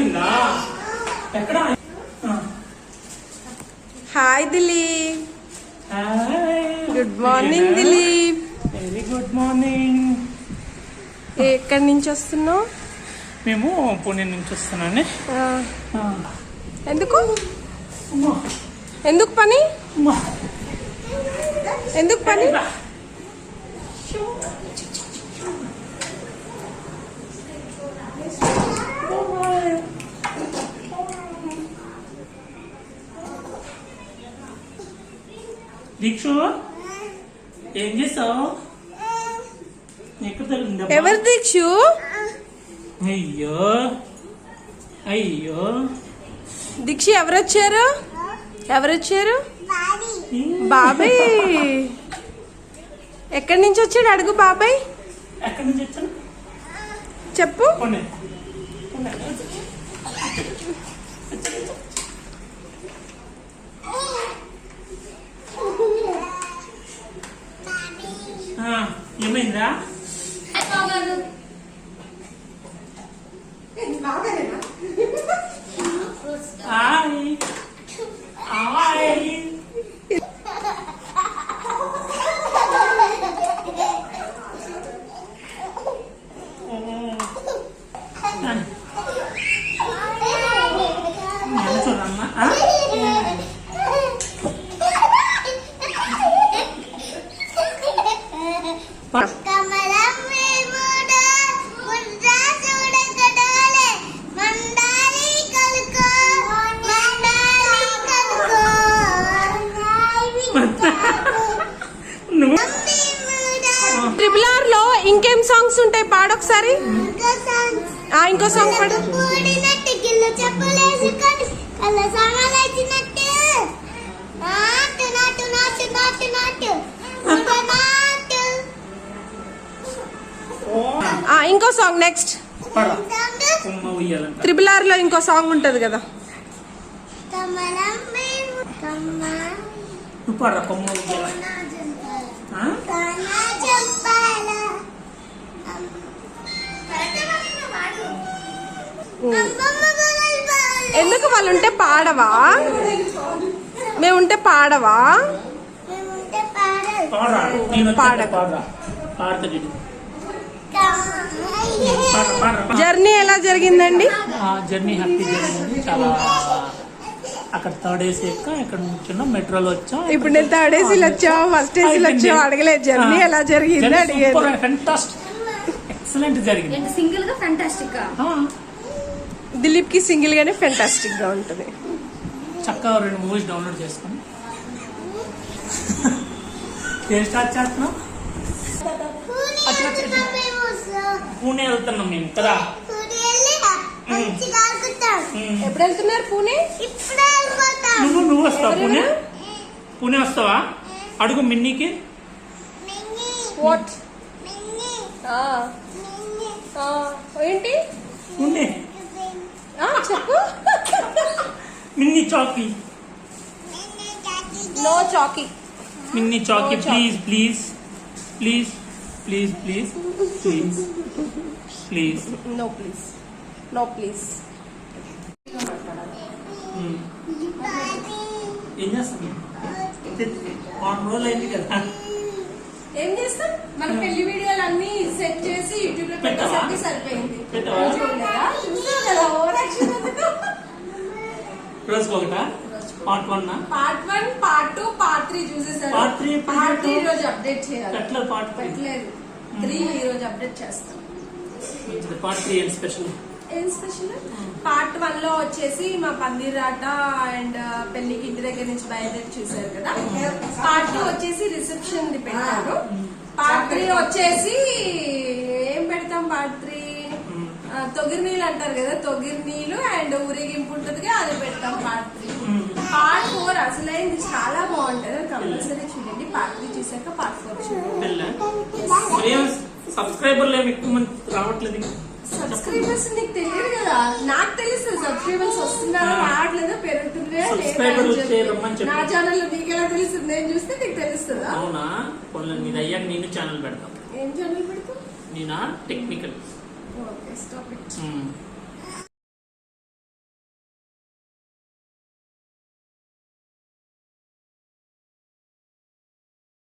జరిగిందా ఎక్కడ? Hi Dilip good morning Dilip very good morning ఎక్కడి నుంచి వస్తున్నావు? మేము పుణ్యం నుంచి వస్తున్నానే. ఆ, ఎందుకు? ఎందుకు పని? ఎందుకు పని? దీక్షు ఏం చేసావు? ఎవరు దీక్షు? అయ్యో. అయ్యో. దీక్ష ఎవరు వచ్చారు ఎవరు వచ్చారు బాబాయ్ ఎక్కడి నుంచి వచ్చాడు? అడుగు బాబాయ్ ఎక్కడి నుంచి వచ్చాను చెప్పు పోనీ. ఆ, ఏమైందా హాయ్ హాయ్ నేను చూడమ్మా ఇంకేం సాంగ్స్ ఉంటాయి? పాడొకసారి ఆ, ఇంకో సాంగ్ పాడు. ఇంకో సాంగ్ నెక్స్ట్ త్రిబుల్ ఆర్లో ఇంకో సాంగ్ ఉంటది కదా. నువ్వు కొమ్మ ఉయ్యాల. ఎందుకు వాళ్ళు ఉంటే పాడవా? మేము ఉంటే పాడవా? మేముంటే పాడదు పాడరా నేను పాడ. పాడరా పాడతా చూడు పాడరా పాడరా జర్నీ ఎలా జరిగిందండి? జర్నీ హ్యాపీ జరిగింది. చాలా అక్కడ థర్డ్ ఏసీ ఎక్క ఇక్కడ నుంచున్నాం మెట్రోలో వచ్చాం. ఇప్పుడు నేను థర్డ్ ఏసీలో వచ్చావు? ఫస్ట్ ఏసీలో వచ్చావు? అడగలేదు. జర్నీ ఎలా జరిగింది? అడిగేది. ఎక్సలెంట్ జరిగింది. సింగిల్గా ఫంటాస్టిక్ ఆ, దిలీప్కి సింగిల్ గానే ఫెంటాస్టిక్గా ఉంటది. చక్కగా రెండు మూవీస్ డౌన్లోడ్ చేసుకుని. ఏం స్టార్ట్ చేస్తున్నాం పూణే వెళ్తున్నాం మేము కదా. ఎప్పుడు వెళ్తున్నారు పూణే? నువ్వు నువ్వు వస్తావా పూణే? పూణే వస్తావా? అడుగు మిన్నీకి. వాట్ ఏంటి? పూణే ఆ, చెప్పు మిన్నీ చాకీ నో చాకీ మిన్నీ Chaki please please please please please please please no please no please ఏం చేస్తాం వారం రోజులు అయింది కదా ఏం చేస్తాం? మన పెళ్ళి వీడియోలు అన్ని సెట్ చేసి యూట్యూబ్లో? పెట్టేసరికి సరిపోయింది పెట్టవా? చూడలేదా? చూసావు కదా ఓవర్ యాక్షన్ ఎందుకు? రోజుకి ఒకటా part one part one part two part three చూసేసారు. three ఎప్పుడు పార్ట్ త్రీ? రోజు అప్డేట్ చేయాలి. ఎట్లా పార్ట్ త్రీ. పెట్టలేదు. త్రీ ఈ రోజు అప్డేట్ చేస్తాం. పార్ట్ త్రీ ఏం స్పెషల్? ఏం స్పెషల్? పార్ట్ వన్లో వచ్చేసి మా పందిరాట అండ్ పెళ్ళికి ఇంటి దగ్గర నుంచి బయలుదేరి చూసారు కదా? పార్ట్ టూ వచ్చేసి రిసెప్షన్ ది పెట్టారు పార్ట్ త్రీ వచ్చేసి ఏం పెడతాం పార్ట్ త్రీ? తొగిరి నీళ్ళు అంటారు కదా తొగిరి నీళ్ళు అండ్ ఊరేగింపు ఉంటుంది కదా, అది పెడతాం పార్ట్ త్రీ పార్ట్ ఫోర్ అసలైంది చాలా బాగుంటది. కంపల్సరీ చూడండి. పార్ట్ త్రీ చూసాక పార్ట్ ఫోర్ చూడండి. ఏం సబ్స్క్రైబర్లు ఏమి ఎక్కువ మంది రావట్లేదు ఇంకా. సబ్స్క్రైబర్స్ నీకు తెలియదు కదా. నాకు తెలుసు సబ్స్క్రైబర్స్ వస్తున్నారో రావట్లేదో పెరుగుతుందే. నా ఛానల్ నీకు ఎలా తెలుస్తుంది? నేను చూస్తే నీకు తెలుస్తుందా? అవునా? కొన్ని మీద అయ్యాక నేను ఛానల్ పెడతాం. ఏం ఛానల్ పెడతావు? నేనా? Technical okay stop it hmm.